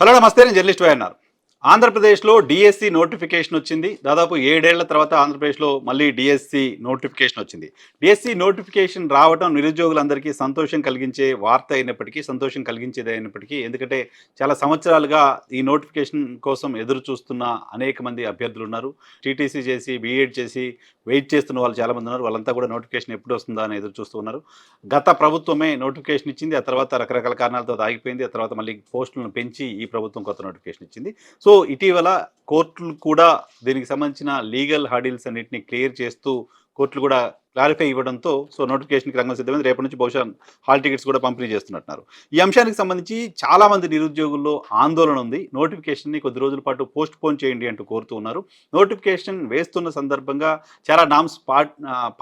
Hello నమస్తే నేను journalist YNR ఆంధ్రప్రదేశ్లో డిఎస్సి నోటిఫికేషన్ వచ్చింది. దాదాపు ఏడేళ్ళ తర్వాత ఆంధ్రప్రదేశ్లో మళ్ళీ డిఎస్సి నోటిఫికేషన్ వచ్చింది. డిఎస్సి నోటిఫికేషన్ రావడం నిరుద్యోగులందరికీ సంతోషం కలిగించే వార్త అయినప్పటికీ సంతోషం కలిగించేది అయినప్పటికీ ఎందుకంటే చాలా సంవత్సరాలుగా ఈ నోటిఫికేషన్ కోసం ఎదురు చూస్తున్న అనేక మంది అభ్యర్థులు ఉన్నారు. టీటీసీ చేసి బీఎడ్ చేసి వెయిట్ చేస్తున్న వాళ్ళు చాలామంది ఉన్నారు. వాళ్ళంతా కూడా నోటిఫికేషన్ ఎప్పుడు వస్తుందా అని ఎదురు చూస్తూ ఉన్నారు. గత ప్రభుత్వమే నోటిఫికేషన్ ఇచ్చింది. ఆ తర్వాత రకరకాల కారణాలతో ఆగిపోయింది. ఆ తర్వాత మళ్ళీ పోస్టులను పెంచి ఈ ప్రభుత్వం కొత్త నోటిఫికేషన్ ఇచ్చింది. సో ఇటీవల కోర్టులు కూడా దీనికి సంబంధించిన లీగల్ హార్డిల్స్ అన్నింటినీ క్లియర్ చేస్తూ కోర్టులు కూడా క్లారిఫై ఇవ్వడంతో సో నోటిఫికేషన్కి రంగం సిద్ధమైంది. రేపటి నుంచి బహుశా హాల్ టికెట్స్ కూడా పంపిణీ చేస్తున్నట్టున్నారు. ఈ అంశానికి సంబంధించి చాలా మంది నిరుద్యోగుల్లో ఆందోళన ఉంది. నోటిఫికేషన్ని కొద్ది రోజుల పాటు పోస్ట్ పోన్ చేయండి అంటూ కోరుతూ ఉన్నారు. నోటిఫికేషన్ వేస్తున్న సందర్భంగా చాలా నామ్స్ పా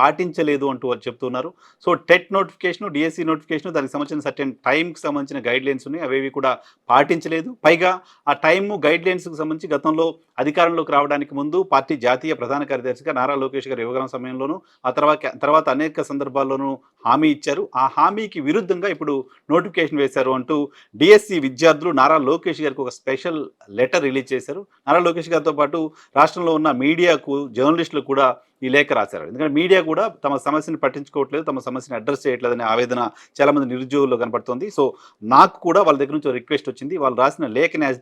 పాటించలేదు అంటూ చెప్తున్నారు. So TET notification DSC notification దానికి సంబంధించిన సర్టెన్ టైంకి సంబంధించిన గైడ్ లైన్స్ ఉన్నాయి. అవేవి కూడా పాటించలేదు. పైగా ఆ టైము గైడ్ లైన్స్కి సంబంధించి గతంలో అధికారంలోకి రావడానికి ముందు పార్టీ జాతీయ ప్రధాన కార్యదర్శిగా నారా లోకేష్ గారు యువగలం సమయంలోనూ ఆ తర్వాత తర్వాత అనేక సందర్భాల్లోనూ హామీ ఇచ్చారు. ఆ హామీకి విరుద్ధంగా ఇప్పుడు నోటిఫికేషన్ వేశారు అంటూ డిఎస్సి విద్యార్థులు నారా లోకేష్ గారికి ఒక స్పెషల్ లెటర్ రిలీజ్ చేశారు. నారా లోకేష్ గారితో పాటు రాష్ట్రంలో ఉన్న మీడియాకు జర్నలిస్టులు కూడా ఈ లేఖ రాశారు. ఎందుకంటే మీడియా కూడా తమ సమస్యని పట్టించుకోవట్లేదు తమ సమస్యని అడ్రస్ చేయట్లేదనే ఆవేదన చాలామంది నిరుద్యోగుల్లో కనపడుతుంది. సో నాకు కూడా వాళ్ళ దగ్గర నుంచి రిక్వెస్ట్ వచ్చింది. వాళ్ళు రాసిన లేఖని యాజ్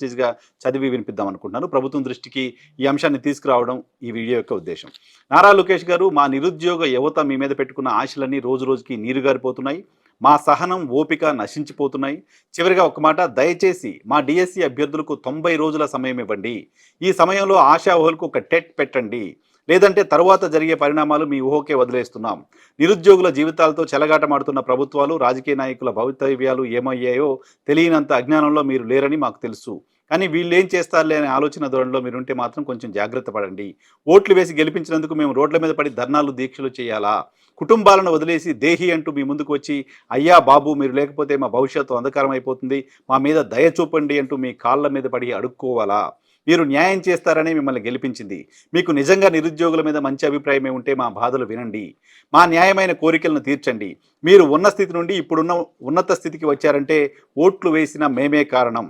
చదివి వినిపిద్దాం అనుకుంటున్నాను. ప్రభుత్వం దృష్టికి ఈ అంశాన్ని తీసుకురావడం ఈ వీడియో యొక్క ఉద్దేశం. నారా లోకేష్ గారు మా నిరుద్యోగ యువత మీ మీద పెట్టుకున్న ఆశలన్నీ రోజు రోజుకి నీరుగారిపోతున్నాయి. మా సహనం ఓపిక నశించిపోతున్నాయి. చివరిగా ఒక మాట దయచేసి మా డిఎస్సి అభ్యర్థులకు తొంభై రోజుల సమయం ఇవ్వండి. ఈ సమయంలో ఆశావహులకు ఒక టెట్ పెట్టండి. లేదంటే తరువాత జరిగే పరిణామాలు మీ ఊహకే వదిలేస్తున్నాం. నిరుద్యోగుల జీవితాలతో చెలగాటమాడుతున్న ప్రభుత్వాలు రాజకీయ నాయకుల భవితవ్యాలు ఏమయ్యాయో తెలియనంత అజ్ఞానంలో మీరు లేరని మాకు తెలుసు. కానీ వీళ్ళేం చేస్తారులే అనే ఆలోచన ధోరణిలో మీరుంటే మాత్రం కొంచెం జాగ్రత్త పడండి. ఓట్లు వేసి గెలిపించినందుకు మేము రోడ్ల మీద పడి ధర్నాలు దీక్షలు చేయాలా? కుటుంబాలను వదిలేసి దేహి అంటూ మీ ముందుకు వచ్చి అయ్యా బాబు మీరు లేకపోతే మా భవిష్యత్తు అంధకారం అయిపోతుంది. మా మీద దయ చూపండి అంటూ మీ కాళ్ళ మీద పడి అడుక్కోవాలా? మీరు న్యాయం చేస్తారని మిమ్మల్ని గెలిపించింది. మీకు నిజంగా నిరుద్యోగుల మీద మంచి అభిప్రాయమే ఉంటే మా బాధలు వినండి. మా న్యాయమైన కోరికలను తీర్చండి. మీరు ఉన్న స్థితి నుండి ఇప్పుడున్న ఉన్నత స్థితికి వచ్చారంటే ఓట్లు వేసిన మేమే కారణం.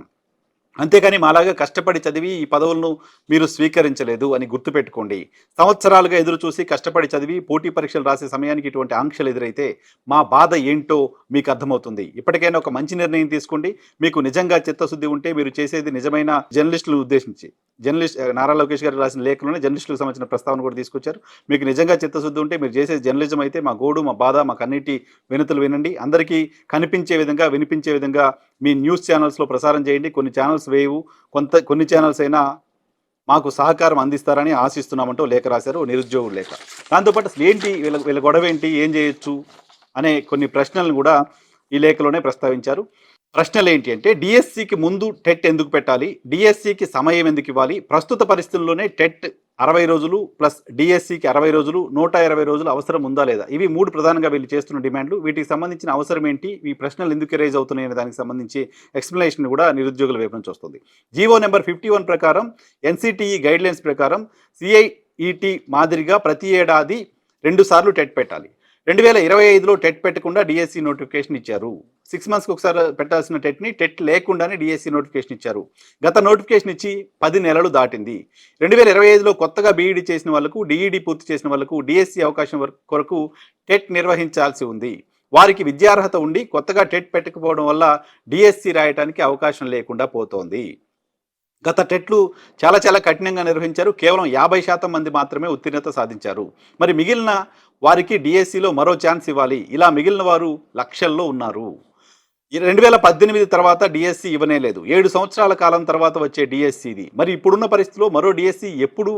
అంతేకాని మాలాగా కష్టపడి చదివి ఈ పదవులను మీరు స్వీకరించలేదు అని గుర్తుపెట్టుకోండి. సంవత్సరాలుగా ఎదురు చూసి కష్టపడి చదివి పోటీ పరీక్షలు రాసే సమయానికి ఇటువంటి ఆంక్షలు ఎదురైతే మా బాధ ఏంటో మీకు అర్థమవుతుంది. ఇప్పటికైనా ఒక మంచి నిర్ణయం తీసుకోండి. మీకు నిజంగా చిత్తశుద్ధి ఉంటే మీరు చేసేది నిజమైన జర్నలిస్టులు ఉద్దేశించి జర్నలిస్ట్ నారా లోకేష్ గారు రాసిన లేఖలోనే జర్నలిస్టులకు సంబంధించిన ప్రస్తావన కూడా తీసుకొచ్చారు. మీకు నిజంగా చిత్తశుద్ధి ఉంటే మీరు చేసే జర్నలిజం అయితే మా గోడు మా బాధ మా కన్నిటి వినతులు వినండి. అందరికీ కనిపించే విధంగా వినిపించే విధంగా మీ న్యూస్ ఛానల్స్లో ప్రసారం చేయండి. కొన్ని ఛానల్స్ వేయవు. కొంత కొన్ని ఛానల్స్ అయినా మాకు సహకారం అందిస్తారని ఆశిస్తున్నామంటూ లేఖ రాశారు నిరుద్యోగుల లేఖ. దాంతోపాటు అసలు ఏంటి వీళ్ళ వీళ్ళ గొడవ ఏంటి ఏం చేయొచ్చు? అనే కొన్ని ప్రశ్నలను కూడా ఈ లేఖలోనే ప్రస్తావించారు. ప్రశ్నలు ఏంటి అంటే డిఎస్సికి ముందు టెట్ ఎందుకు పెట్టాలి? డిఎస్సికి సమయం ఎందుకు ఇవ్వాలి? ప్రస్తుత పరిస్థితుల్లోనే టెట్ అరవై రోజులు ప్లస్ డిఎస్సికి అరవై రోజులు నూట ఇరవై రోజులు అవసరం ఉందా లేదా? ఇవి మూడు ప్రధానంగా వీళ్ళు చేస్తున్న డిమాండ్లు. వీటికి సంబంధించిన అవసరం ఏంటి? ఈ ప్రశ్నలు ఎందుకు రైజ్ అవుతున్నాయి అనే దానికి సంబంధించి ఎక్స్ప్లెనేషన్ కూడా నిరుద్యోగుల వైపు నుంచి వస్తుంది. జీవో నెంబర్ ఫిఫ్టీ వన్ ప్రకారం ఎన్సిటిఈ గైడ్ లైన్స్ ప్రకారం సిఐఈటి మాదిరిగా ప్రతి ఏడాది రెండు సార్లు టెట్ పెట్టాలి. రెండు వేల ఇరవై ఐదులో టెట్ పెట్టకుండా డిఎస్సి నోటిఫికేషన్ ఇచ్చారు. సిక్స్ మంత్స్కి ఒకసారి పెట్టాల్సిన టెట్ని టెట్ లేకుండానే డిఎస్సి నోటిఫికేషన్ ఇచ్చారు. గత నోటిఫికేషన్ ఇచ్చి పది నెలలు దాటింది. రెండు వేల ఇరవై ఐదులో కొత్తగా బీఈడి చేసిన వాళ్ళకు డిఈడి పూర్తి చేసిన వాళ్ళకు డిఎస్సి అవకాశం వరకు- కొరకు టెట్ నిర్వహించాల్సి ఉంది. వారికి విద్యార్హత ఉండి కొత్తగా టెట్ పెట్టకపోవడం వల్ల డిఎస్సి రాయడానికి అవకాశం లేకుండా పోతోంది. గత టెట్లు చాలా చాలా కఠినంగా నిర్వహించారు. కేవలం యాభై శాతం మంది మాత్రమే ఉత్తీర్ణత సాధించారు. మరి మిగిలిన వారికి డిఎస్సిలో మరో ఛాన్స్ ఇవ్వాలి. ఇలా మిగిలిన వారు లక్షల్లో ఉన్నారు. రెండు వేల పద్దెనిమిది తర్వాత డిఎస్సి ఇవ్వనే లేదు. ఏడు సంవత్సరాల కాలం తర్వాత వచ్చే డిఎస్సి ఇది. మరి ఇప్పుడున్న పరిస్థితిలో మరో డిఎస్సి ఎప్పుడు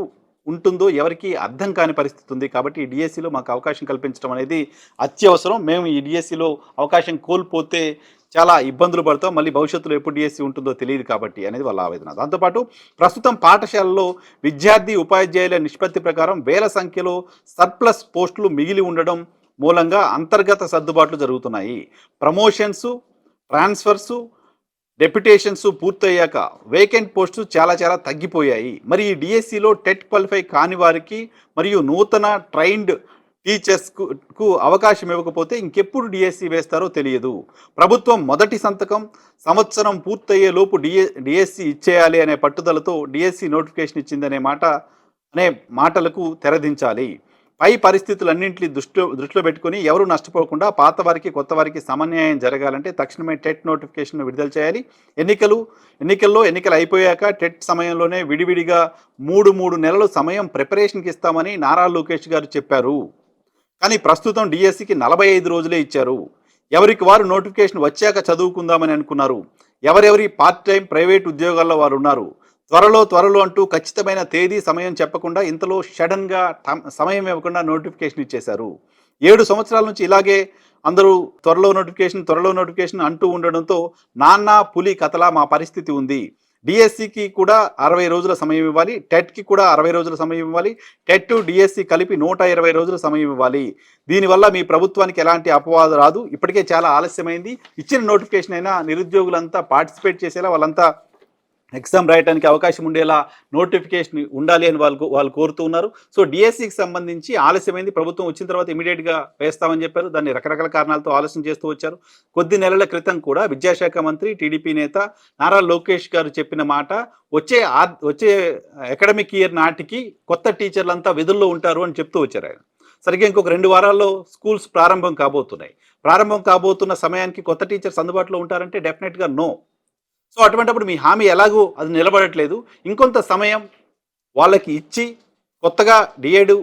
ఉంటుందో ఎవరికి అర్థం కాని పరిస్థితి ఉంది కాబట్టి ఈ డిఎస్సిలో మాకు అవకాశం కల్పించడం అనేది అత్యవసరం. మేము ఈ డిఎస్సిలో అవకాశం కోల్పోతే చాలా ఇబ్బందులు పడతాం. మళ్ళీ భవిష్యత్తులో ఎప్పుడు డిఎస్సి ఉంటుందో తెలియదు కాబట్టి అనేది వాళ్ళ ఆవేదన. దాంతోపాటు ప్రస్తుతం పాఠశాలలో విద్యార్థి ఉపాధ్యాయుల నిష్పత్తి ప్రకారం వేల సంఖ్యలో సర్ప్లస్ పోస్టులు మిగిలి ఉండడం మూలంగా అంతర్గత సర్దుబాట్లు జరుగుతున్నాయి. ప్రమోషన్స్ ట్రాన్స్ఫర్సు డెప్యుటేషన్స్ పూర్తయ్యాక వేకెంట్ పోస్టు చాలా చాలా తగ్గిపోయాయి. మరి ఈ డిఎస్సిలో టెట్ క్వాలిఫై కాని వారికి మరియు నూతన ట్రైన్డ్ టీచర్స్కు అవకాశం ఇవ్వకపోతే ఇంకెప్పుడు డిఎస్సి వేస్తారో తెలియదు. ప్రభుత్వం మొదటి సంతకం సంవత్సరం పూర్తయ్యే లోపు డిఎ డిఎస్సి ఇచ్చేయాలి అనే పట్టుదలతో డిఎస్సి నోటిఫికేషన్ ఇచ్చిందనే మాట అనే మాటలకు తెరదించాలి. పై పరిస్థితులన్నింటినీ దృష్టిలో దృష్టిలో పెట్టుకుని ఎవరు నష్టపోకుండా పాత వారికి కొత్త వారికి సమన్యాయం జరగాలంటే తక్షణమే టెట్ నోటిఫికేషన్ విడుదల చేయాలి. ఎన్నికలు ఎన్నికల్లో ఎన్నికలు అయిపోయాక టెట్ సమయంలోనే విడివిడిగా మూడు మూడు నెలలు సమయం ప్రిపరేషన్కి ఇస్తామని నారా లోకేష్ గారు చెప్పారు. కానీ ప్రస్తుతం డిఎస్సికి నలభై ఐదు రోజులే ఇచ్చారు. ఎవరికి వారు నోటిఫికేషన్ వచ్చాక చదువుకుందామని అనుకున్నారు. ఎవరెవరి పార్ట్ టైం ప్రైవేట్ ఉద్యోగాల్లో వారు ఉన్నారు. త్వరలో త్వరలో అంటూ ఖచ్చితమైన తేదీ సమయం చెప్పకుండా ఇంతలో సడన్గా సమయం ఇవ్వకుండా నోటిఫికేషన్ ఇచ్చేశారు. ఏడు సంవత్సరాల నుంచి ఇలాగే అందరూ త్వరలో నోటిఫికేషన్ త్వరలో నోటిఫికేషన్ అంటూ ఉండడంతో నాన్న పులి కథలా మా పరిస్థితి ఉంది. డిఎస్సికి కూడా అరవై రోజుల సమయం ఇవ్వాలి టెట్కి కూడా అరవై రోజుల సమయం ఇవ్వాలి టెట్ డిఎస్సి కలిపి నూట ఇరవై రోజుల సమయం ఇవ్వాలి. దీనివల్ల మీ ప్రభుత్వానికి ఎలాంటి అపవాదు రాదు. ఇప్పటికే చాలా ఆలస్యమైంది. ఇచ్చిన నోటిఫికేషన్ అయినా నిరుద్యోగులంతా పార్టిసిపేట్ చేసేలా వాళ్ళంతా ఎగ్జామ్ రాయడానికి అవకాశం ఉండేలా నోటిఫికేషన్ ఉండాలి అని వాళ్ళు వాళ్ళు కోరుతూ ఉన్నారు. సో డిఎస్సికి సంబంధించి ఆలస్యమైంది. ప్రభుత్వం వచ్చిన తర్వాత ఇమీడియట్గా వేస్తామని చెప్పారు. దాన్ని రకరకాల కారణాలతో ఆలస్యం చేస్తూ వచ్చారు. కొద్ది నెలల క్రితం కూడా విద్యాశాఖ మంత్రి టీడీపీ నేత నారా లోకేష్ గారు చెప్పిన మాట వచ్చే వచ్చే అకాడమిక్ ఇయర్ నాటికి కొత్త టీచర్లంతా విధుల్లో ఉంటారు అని చెప్తూ వచ్చారు ఆయన. సరిగ్గా ఇంకొక రెండు వారాల్లో స్కూల్స్ ప్రారంభం కాబోతున్నాయి. ప్రారంభం కాబోతున్న సమయానికి కొత్త టీచర్స్ అందుబాటులో ఉంటారంటే డెఫినెట్గా నో. సో అటువంటిప్పుడు మీ హామీ ఎలాగో అది నిలబడట్లేదు. ఇంకొంత సమయం వాళ్ళకి ఇచ్చి కొత్తగా డిఏడు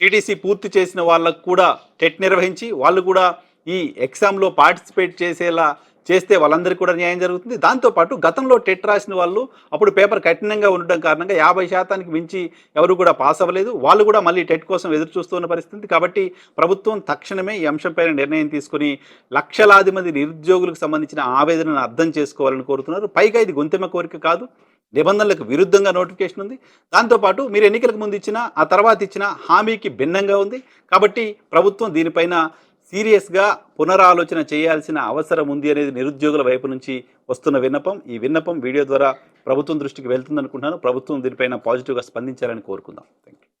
టీటీసీ పూర్తి చేసిన వాళ్ళకు కూడా టెట్ నిర్వహించి వాళ్ళు కూడా ఈ ఎగ్జామ్లో పార్టిసిపేట్ చేసేలా చేస్తే వాళ్ళందరికీ కూడా న్యాయం జరుగుతుంది. దాంతోపాటు గతంలో టెట్ రాసిన వాళ్ళు అప్పుడు పేపర్ కఠినంగా ఉండడం కారణంగా యాభై శాతానికి మించి ఎవరు కూడా పాస్ అవ్వలేదు. వాళ్ళు కూడా మళ్ళీ టెట్ కోసం ఎదురు చూస్తున్న పరిస్థితి కాబట్టి ప్రభుత్వం తక్షణమే ఈ అంశంపైన నిర్ణయం తీసుకుని లక్షలాది మంది నిరుద్యోగులకు సంబంధించిన ఆవేదనను అర్థం చేసుకోవాలని కోరుతున్నారు. పైగా ఇది గొంతెమ్మ కోరిక కాదు. నిబంధనలకు విరుద్ధంగా నోటిఫికేషన్ ఉంది. దాంతోపాటు మీరు ఎన్నికలకు ముందు ఇచ్చిన ఆ తర్వాత ఇచ్చిన హామీకి భిన్నంగా ఉంది. కాబట్టి ప్రభుత్వం దీనిపైన సీరియస్గా పునరాలోచన చేయాల్సిన అవసరం ఉంది అనేది నిరుద్యోగుల వైపు నుంచి వస్తున్న విన్నపం. ఈ విన్నపం వీడియో ద్వారా ప్రభుత్వం దృష్టికి వెళ్తుందనుకుంటున్నాను. ప్రభుత్వం దీనిపైన పాజిటివ్గా స్పందించాలని కోరుకుందాం. Thank you